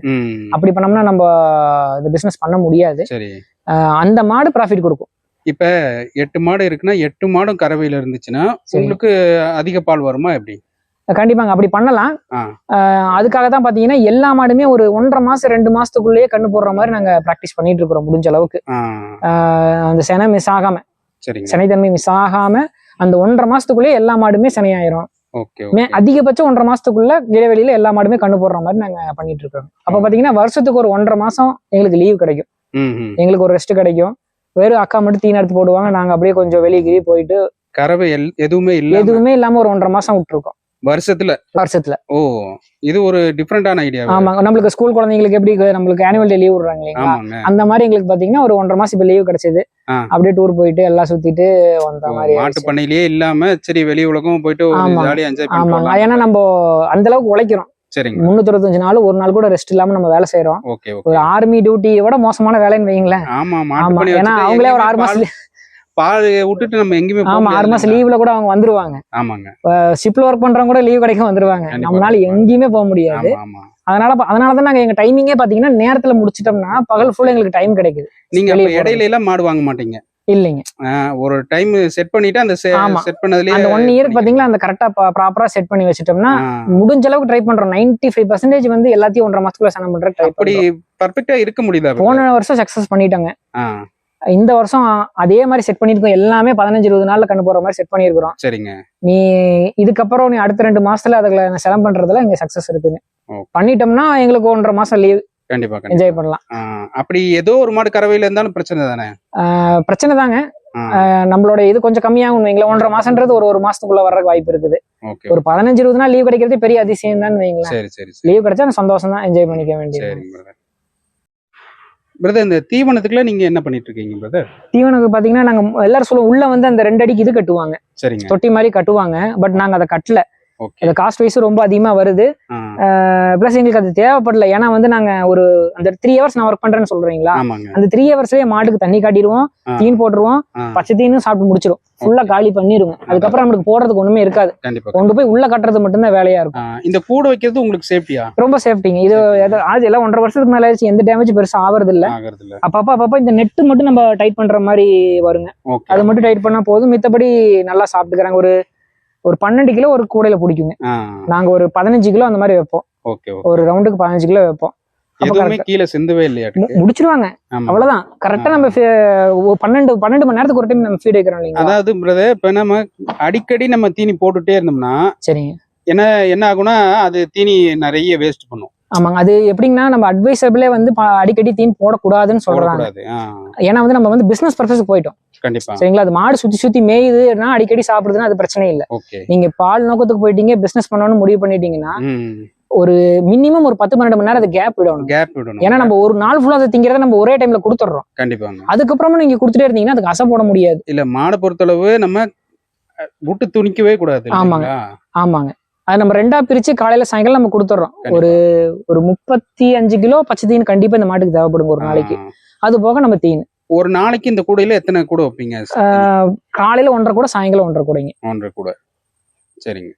அப்படி பண்ணோம்னா நம்ம இந்த பிசினஸ் பண்ண முடியாது. அந்த மாடு ப்ராஃபிட் கொடுக்கும். இப்போ எட்டு மாடு இருக்குன்னா எட்டு மாடும் கறவையில இருந்துச்சுன்னா. உங்களுக்கு அதிக பால் வருமா எப்படி? கண்டிப்பாங்க அப்படி பண்ணலாம். அதுக்காக தான் பாத்தீங்கன்னா எல்லா மாடுமே ஒரு ஒன்றரை மாசம் ரெண்டு மாசத்துக்குள்ளேயே கண்ணு போடுற மாதிரி நாங்க ப்ராக்டிஸ் பண்ணிட்டு இருக்கிறோம் முடிஞ்ச அளவுக்கு. அந்த செனை மிஸ் ஆகாம. சினைத்தன்மை மிஸ் ஆகாம அந்த ஒன்றரை மாசத்துக்குள்ளேயே எல்லா மாடுமே சினையாயிரும். அதிகபட்சம் ஒன்றரை மாசத்துக்குள்ள இடைவெளியில எல்லா மாடுமே கண்ணு போடுற மாதிரி நாங்க பண்ணிட்டு இருக்கோம். அப்ப பாத்தீங்கன்னா வருஷத்துக்கு ஒரு ஒன்றரை மாசம் எங்களுக்கு லீவ் கிடைக்கும். எங்களுக்கு ஒரு ரெஸ்ட் கிடைக்கும். வெறும் அக்கா மட்டும் தீன் எடுத்து போடுவாங்க. நாங்க அப்படியே கொஞ்சம் வெளியே கிளி போயிட்டு கறவை எதுவுமே இல்ல எதுவுமே இல்லாம ஒரு ஒன்றரை மாசம் விட்டுருக்கோம். வருஷத்துல? வருஷத்துல. ஓ இது ஒரு டிஃப்ரெண்டான ஐடியா ஆமாங்க. நம்மளுக்கு ஸ்கூல் குழந்தைங்களுக்கு எப்படி நம்மளுக்கு ஆனுவல் டே லீவ் விடுறாங்க இல்லைங்களா? அந்த மாதிரி எங்களுக்கு பாத்தீங்கன்னா ஒரு ஒன்றரை மாசம் இப்ப லீவ் கிடைச்சது. அப்படியே டூர் போயிட்டு எல்லாம் சுத்திட்டு வந்த மாதிரி மாட்டு. பண்ணையிலேயே இல்லாம சரி வெளி உலகம் போயிட்டு ஆமாங்க. ஜாலியா என்ஜாய் ஆமாங்க. பண்ணிட்டு ஏன்னா நம்ம அந்த அளவுக்கு உழைக்கிறோம். சரிங்க. முன்னூத்தி நாள் ஒரு நாள் கூட ரெஸ்ட் இல்லாம நம்ம வேலை செய்யறோம் ஒரு ஆர்மி டியூட்டியை விட மோசமான வேலைன்னு வைங்களேன் ஆமா ஆமா. ஏன்னா அவங்களே ஒரு ஆறு மாசம் பால் விட்டுட்டு நம்ம எங்கேயுமே ஆமா ஆறு மாசம் லீவ்ல கூட அவங்க வந்துருவாங்க. ஆமாங்க. ஷிப்ல ஒர்க் பண்றவங்க கூட லீவ் கிடைக்கும் வந்துருவாங்க. நம்மளால. எங்கேயுமே போக முடியாது. அதனால ப- அதனால தான் நாங்க எங்க டைமிங்கே பாத்தீங்கன்னா நேரத்துல முடிச்சிட்டோம்னா பகல் ஃபுல்லா எங்களுக்கு டைம் கிடைக்குது. நீங்க. இடையில எல்லாம் மாடு வாங்க மாட்டீங்க? இல்லைங்க. ஒரு டைம் செட் பண்ணிட்டு அந்த. செட் பண்ணதுலயே அந்த ஒன் இயர் பாத்தீங்களா அந்த கரெக்டா ப்ராப்பரா செட் பண்ணி வச்சிட்டோம்னா முடிஞ்ச அளவுக்கு ட்ரை பண்றோம். 95% ஃபைவ் பர்சன்டேஜ் வந்து எல்லாத்தையும் ஒன்றரை மாசத்துக்குள்ள சனம் பண்ற ட்ரை அப்படி பர்ஃபெக்டா இருக்க முடியுதா போன வருஷம் சக்சஸ் பண்ணிட்டோங்க. இந்த வருஷம் அதே மாதிரி செட் பண்ணிருக்கோம் எல்லாமே பதினஞ்சு இருபது நாள்ல கண்டு போற மாதிரி செட் பண்ணியிருக்கிறோம். சரிங்க. நீ இதுக்கப்புறம் நீ அடுத்த ரெண்டு மாசத்துல அதுல செலம் பண்றதுல இங்க சக்சஸ் இருக்குங்க. பண்ணிட்டோம்னா எங்களுக்கு ஒன்றரை மாசம் லீவ் கண்டிப்பா என்ஜாய் பண்ணலாம். அப்படி ஏதோ ஒரு மாடு கறவையில இருந்தாலும் பிரச்சனை தானே? பிரச்சனை தாங்க. நம்மளோட இது கொஞ்சம் கம்மியாகும் வைங்களேன் ஒன்றரை மாசம்ன்றது ஒரு ஒரு மாசத்துக்குள்ள வர்றதுக்கு வாய்ப்பு இருக்குது. ஒரு பதினஞ்சு இருபது நாள் லீவ் கிடைக்கிறதே பெரிய அதிசயம் தான் சரி லீவ் கிடைச்சா சந்தோஷம் தான் என்ஜாய் பண்ணிக்க வேண்டியது பிரதர் இந்த தீவனத்துக்குள்ள நீங்க என்ன பண்ணிட்டு இருக்கீங்க பிரதர் தீவனுக்கு பாத்தீங்கன்னா நாங்க எல்லாரும் சொல்லுவோம் உள்ள வந்து அந்த ரெண்டு அடிக்கு இது கட்டுவாங்க. சரிங்க. தொட்டி மாதிரி கட்டுவாங்க பட் நாங்க அதை கட்டல. அது காஸ்ட் வைஸ் ரொம்ப அதிகமா வருது. ப்ளஸ் எங்களுக்கு அது தேவைப்படல. ஏன்னா வந்து நாங்க ஒரு அந்த த்ரீ ஹவர்ஸ் நான் ஒர்க் பண்றேன்னு சொல்றீங்களா? அந்த த்ரீ ஹவர்ஸ்லயே மாட்டுக்கு தண்ணி காட்டிடுவோம். தீன் போட்டுருவோம் பச்சை தீனும் சாப்பிட்டு முடிச்சிடும் ஃபுல்லா காலி பண்ணிருங்க. அதுக்கப்புறம் நம்மளுக்கு போடுறதுக்கு ஒண்ணுமே இருக்காது. கொண்டு போய் உள்ள கட்டுறது மட்டும்தான் வேலையா இருக்கும். இந்த கூடு வைக்கிறது உங்களுக்கு சேஃப்டியா ரொம்ப சேஃப்டிங்க இது அது எல்லாம் ஒன்றரை வருஷத்துக்கு மேல ஆயிடுச்சு. எந்த டேமேஜ் பெருசா ஆவறது இல்ல ஆகிறது இல்ல அப்பப்ப அப்பப்ப இந்த நெட்டு மட்டும் நம்ம டைட் பண்ற மாதிரி வருங்க. அது மட்டும் டைட் பண்ணா போதும். மித்தபடி நல்லா சாப்பிட்டுக்கிறாங்க. ஒரு ஒரு பன்னெண்டு கிலோ ஒரு கூடையில பிடிக்குங்க. நாங்க ஒரு பதினஞ்சு கிலோ அந்த மாதிரி வைப்போம். ஒரு ரவுண்டுக்கு பதினஞ்சு கிலோ வைப்போம். எதுவுமே. கீழே சிந்தவே இல்லையாட்டு மு- முடிச்சிருவாங்க. அவ்வளவுதான். கரெக்டா நம்ம பன்னெண்டு பன்னெண்டு மணி நேரத்துக்கு ஒரு டைம் நம்ம ஃபீட் வைக்கிறோம் இல்லைங்களா? அதாவது பிரதர் இப்ப நம்ம அடிக்கடி நம்ம தீனி போட்டுட்டே இருந்தோம்னா சரிங்க. என்ன என்ன ஆகும்னா அது தீனி நிறைய வேஸ்ட் பண்ணும். ஆமாங்க. அது எப்படின்னா நம்ம அட்வைசபிளே வந்து அடிக்கடி தீன் போடக்கூடாதுன்னு சொல்றாங்க. ஏன்னா வந்து நம்ம வந்து பிசினஸ் பர்பஸ்க்கு போயிட்டோம். கண்டிப்பா. சரிங்களா? அது மாடு சுத்தி சுத்தி மேயுதுன்னா அடிக்கடி சாப்பிடுதுன்னா அது பிரச்சனை இல்லை. நீங்க பால் நோக்கத்துக்கு போயிட்டீங்க பிசினஸ் பண்ணணும்னு முடிவு பண்ணிட்டீங்கன்னா ம். மினிமம் ஒரு பத்து பன்னெண்டு மணி நேரம் அது கேப் விடணும். கேப் விடணும். ஏன்னா நம்ம ஒரு நாள் ஃபுல்லா அதை திங்கிறத நம்ம ஒரே டைம்ல கொடுத்துட்றோம். கண்டிப்பாங்க. அதுக்கப்புறமா நீங்க கொடுத்துட்டே இருந்தீங்கன்னா அதுக்கு அசை போட முடியாது. இல்ல மாடை பொறுத்தளவு நம்ம விட்டு துணிக்கவே கூடாது ஆமாங்க. ஆமாங்க. அது நம்ம ரெண்டா பிரிச்சு காலையில சாயங்காலம் நம்ம கொடுத்துட்றோம் ஒரு ஒரு முப்பத்தி அஞ்சு கிலோ பச்சை தீன் கண்டிப்பா இந்த மாட்டுக்கு தேவைப்படுங்க ஒரு நாளைக்கு. அது போக நம்ம தீன். ஒரு நாளைக்கு இந்த கூடையில எத்தனை கூட வைப்பீங்க? காலையில ஒன்றரை கூட சாயங்காலம் ஒன்றரை கூடங்க ஒன்றரை கூட. சரிங்க.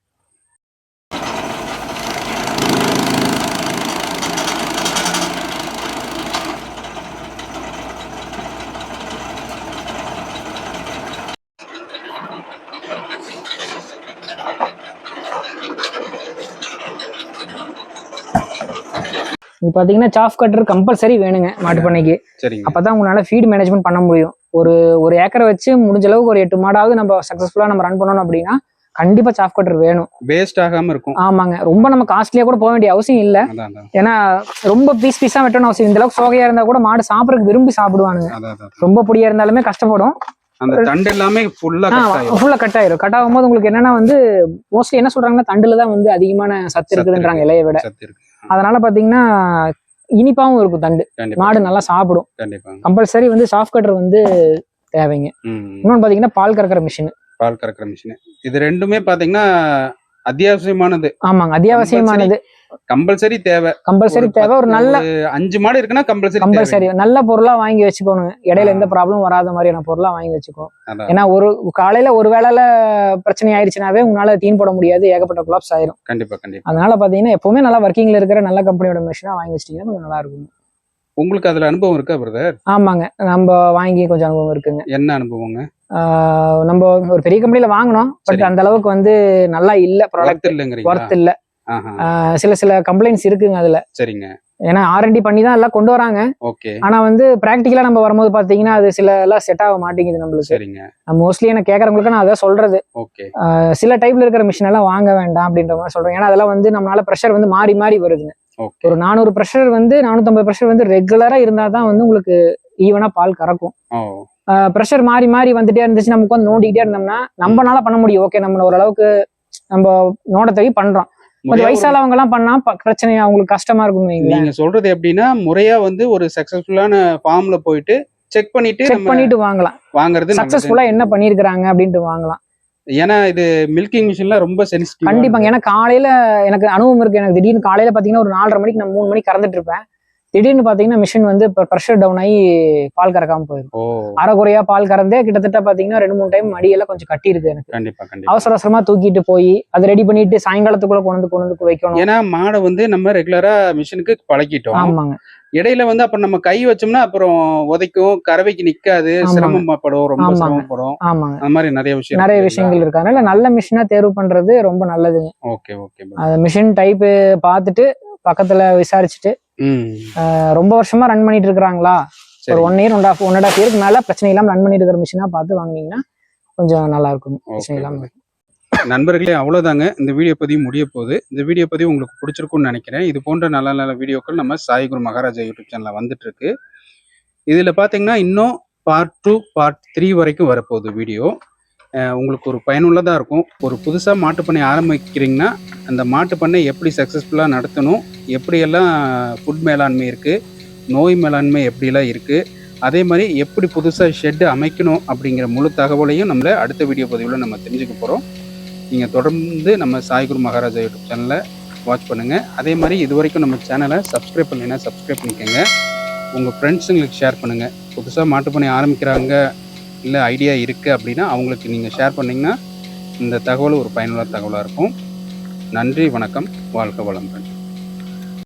இப்போ பாத்தீங்கன்னா சாஃப் கட்டர் கம்பல்சரி வேணுங்க மாட்டு பண்ணைக்கு. அப்பதான் உங்களால ஃபீட் மேனேஜ்மெண்ட் பண்ண முடியும். ஒரு ஒரு ஏக்கரை வச்சு முடிஞ்ச அளவுக்கு ஒரு எட்டு மாடாவது நம்ம சக்சஸ்ஃபுல்லா நம்ம ரன் பண்ணணும் அப்படின்னா கண்டிப்பா சாஃப் கட்டர் வேணும். வேஸ்ட் ஆகாம இருக்கும். ஆமாங்க. ரொம்ப நம்ம காஸ்ட்லியா கூட போக வேண்டிய அவசியம் இல்ல. ஏன்னா ரொம்ப பீஸ் பீஸா வெட்டணும் அவசியம் இந்த அளவுக்கு சோகையா இருந்தா கூட மாடு சாப்பிடறதுக்கு விரும்பி சாப்பிடுவானுங்க. ரொம்ப பொடியா இருந்தாலுமே கஷ்டப்படும். அந்த தண்டு எல்லாமே ஃபுல்லா கட் ஆயிரும். ஃபுல்லா கட் ஆயிரும். கட் ஆகும்போது உங்களுக்கு என்னன்னா வந்து மோஸ்ட்லி என்ன சொல்றாங்கன்னா தண்டுல தான் வந்து அதிகமான சத்து இருக்குதுன்றாங்க இலையை விட. அதனால பாத்தீங்கன்னா இனிப்பாவும் இருக்கும் தண்டு. மாடு நல்லா சாப்பிடும். கம்பல்சரி வந்து சாஃப்ட் கட்டர் வந்து தேவைங்க. இன்னொன்னு பாத்தீங்கன்னா பால் கறக்கிற மிஷின் பால் கறக்கிற மிஷின் இது ரெண்டுமே பாத்தீங்கன்னா அத்தியாவசியமானது. ஆமாங்க அத்தியாவசியமானது. கம்பல்சரி தேவை. கம்பல்சரி தேவை ஒரு நல்ல அஞ்சு மாடு இருக்குன்னா கம்பல்சரி கம்பல்சரி. நல்ல பொருளா வாங்கி வச்சுக்கோணுங்க. இடையில. எந்த ப்ராப்ளம் வராத மாதிரியான பொருளா வாங்கி வச்சுக்கோ. ஏன்னா ஒரு காலையில ஒரு வேளையில பிரச்சனை ஆயிடுச்சுனாவே உங்களால தீன் போட முடியாது ஏகப்பட்ட குலாப்ஸ் ஆயிரும். கண்டிப்பா கண்டிப்பா. அதனால பாத்தீங்கன்னா எப்பவுமே நல்லா ஒர்க்கிங்ல இருக்கிற நல்ல கம்பெனியோட மிஷினா வாங்கி வச்சிட்டீங்கன்னா கொஞ்சம் நல்லா இருக்கும். உங்களுக்கு அதுல அனுபவம் இருக்கா பிரதர் ஆமாங்க. நம்ம வாங்கி கொஞ்சம் அனுபவம் இருக்குங்க. என்ன அனுபவங்க? நம்ம ஒரு பெரிய கம்பெனில வாங்கினோம். பட். அந்த அளவுக்கு வந்து நல்லா இல்ல ப்ராடக்ட் இல்லைங்கிறீங்களா? ஒர்த் இல்ல. சில சில கம்ப்ளைண்ட்ஸ் இருக்குங்க அதுல. சரிங்க. ஏன்னா ஆர்என்டி பண்ணி தான் எல்லாம் கொண்டு வராங்க. ஓகே. ஆனா வந்து பிராக்டிக்கலா நம்ம வரும்போது பாத்தீங்கன்னா அது சில எல்லாம் செட் ஆக மாட்டேங்குது நம்மளுக்கு. சரிங்க. மோஸ்ட்லி என்ன கேட்கறவங்களுக்கு நான் அதான் சொல்றது. ஓகே. சில டைப்ல இருக்கிற மிஷின் எல்லாம் வாங்க வேண்டாம் அப்படின்ற மாதிரி சொல்றேன். ஏன்னா அதெல்லாம் வந்து நம்மளால ப்ரெஷர் வந்து மாறி மாறி வருதுங்க. ஒரு நானூறு ப்ரெஷர் வந்து நானூத்தம்பது ப்ரெஷர் வந்து ரெகுலரா இருந்தா தான் வந்து உங்களுக்கு ஈவனா பால் கறக்கும். ப்ரெஷர் மாறி மாறி வந்துட்டே இருந்துச்சு நம்ம உட்காந்து நோண்டிக்கிட்டே இருந்தோம்னா நம்மனால பண்ண முடியும். ஓகே நம்ம ஓரளவுக்கு நம்ம நோட்டத்தை பண்றோம். கொஞ்சம் வயசானவங்க எல்லாம் பண்ணா பிரச்சனை அவங்களுக்கு கஷ்டமா இருக்கும் நீங்க சொல்றது எப்படின்னா முறையா வந்து ஒரு சக்சஸ்ஃபுல்லான ஃபார்ம்ல போயிட்டு செக் பண்ணிட்டு செக் பண்ணிட்டு வாங்கலாம். வாங்குறது சக்சஸ்ஃபுல்லா என்ன பண்ணிருக்காங்க அப்படின்ட்டு வாங்கலாம். ஏன்னா இது மில்கிங் மிஷின்ல ரொம்ப சென்சிட்டிவ் கண்டிப்பாங்க. ஏன்னா காலையில எனக்கு அனுபவம் இருக்கு. எனக்கு திடீர்னு காலையில பாத்தீங்கன்னா ஒரு நாலரை மணிக்கு நான் மூணு மணிக்கு கறந்துட்டு இருப்பேன். திடீர்னு பாத்தீங்கன்னா மிஷின் வந்து ப்ரெஷர் டவுன் ஆகி பால் கறக்காம போயிடும் அரைக்குறையா பால் கறந்தே கிட்டத்தட்ட பாத்தீங்கன்னா ரெண்டு மூணு டைம் மடியெல்லாம் கொஞ்சம் கட்டி இருக்கு எனக்கு அவசர அவசரமா தூக்கிட்டு போய் அதை ரெடி பண்ணிட்டு சாயங்காலத்துக்குள்ள கொண்டு வந்து கொண்டு வந்து வைக்கணும். ஏன்னா மாடை வந்து நம்ம ரெகுலரா மிஷினுக்கு பழக்கிட்டோம். ஆமாங்க. இடையில வந்து அப்புறம் நம்ம கை வச்சோம்னா அப்புறம் உதைக்கும் கறவைக்கு நிக்காது. சிரமப்படும் ரொம்ப. சிரமப்படும். ஆமாங்க. அந்த மாதிரி நிறைய விஷயம் நிறைய விஷயங்கள் இருக்கு. அதனால நல்ல மிஷினா தேர்வு பண்றது ரொம்ப நல்லதுங்க. ஓகே ஓகே அந்த மிஷின் டைப் பார்த்துட்டு பக்கத்துல விசாரிச்சுட்டு ரொம்ப வருஷமா ரன் பண்ணிட்டு இருக்கிறாங்களா? ஒரு one year one half one and half இயருக்கு மேல பிரச்சனை இல்லாம ரன் பண்ணிட்டு இருக்கிற மிஷினா பார்த்து வாங்குனீங்கன்னா கொஞ்சம் நல்லா இருக்கும். பிரச்சனை. இல்லாம. நண்பர்களே அவ்வளோதாங்க இந்த வீடியோ பதிவு முடிய போகுது. இந்த வீடியோ பதிவு உங்களுக்கு பிடிச்சிருக்கும்னு நினைக்கிறேன். இது போன்ற நல்ல நல்ல வீடியோக்கள் நம்ம சாய்குரு மகாராஜா யூடியூப் சேனலில் வந்துட்டு இருக்கு இதில் பார்த்தீங்கன்னா இன்னும் பார்ட் டூ பார்ட் த்ரீ வரைக்கும் வரப்போகுது வீடியோ உங்களுக்கு ஒரு பயனுள்ளதாக இருக்கும். ஒரு புதுசாக மாட்டுப்பண்ணை ஆரம்பிக்கிறீங்கன்னா அந்த மாட்டுப்பண்ணை எப்படி சக்ஸஸ்ஃபுல்லாக நடத்தணும் எப்படியெல்லாம் ஃபுட் மேலாண்மை இருக்குது நோய் மேலாண்மை எப்படிலாம் இருக்குது அதே மாதிரி எப்படி புதுசாக ஷெட்டு அமைக்கணும் அப்படிங்கிற முழு தகவலையும் நம்மளை அடுத்த வீடியோ பதிவில் நம்ம தெரிஞ்சுக்க போகிறோம் நீங்கள் தொடர்ந்து நம்ம சாய்குரு மகாராஜா யூடியூப் சேனலை வாட்ச் பண்ணுங்கள் அதே மாதிரி இது வரைக்கும் நம்ம சேனலை சப்ஸ்கிரைப் பண்ணினா சப்ஸ்கிரைப் பண்ணிக்கோங்க. உங்கள் ஃப்ரெண்ட்ஸுங்களுக்கு ஷேர் பண்ணுங்கள் புதுசாக மாட்டுப்பண்ணை ஆரம்பிக்கிறாங்க இல்லை ஐடியா இருக்குது அப்படின்னா அவங்களுக்கு நீங்கள் ஷேர் பண்ணிங்கன்னா இந்த தகவல் ஒரு பயனுள்ள தகவலாக இருக்கும். நன்றி வணக்கம். வாழ்க வளமுடன்.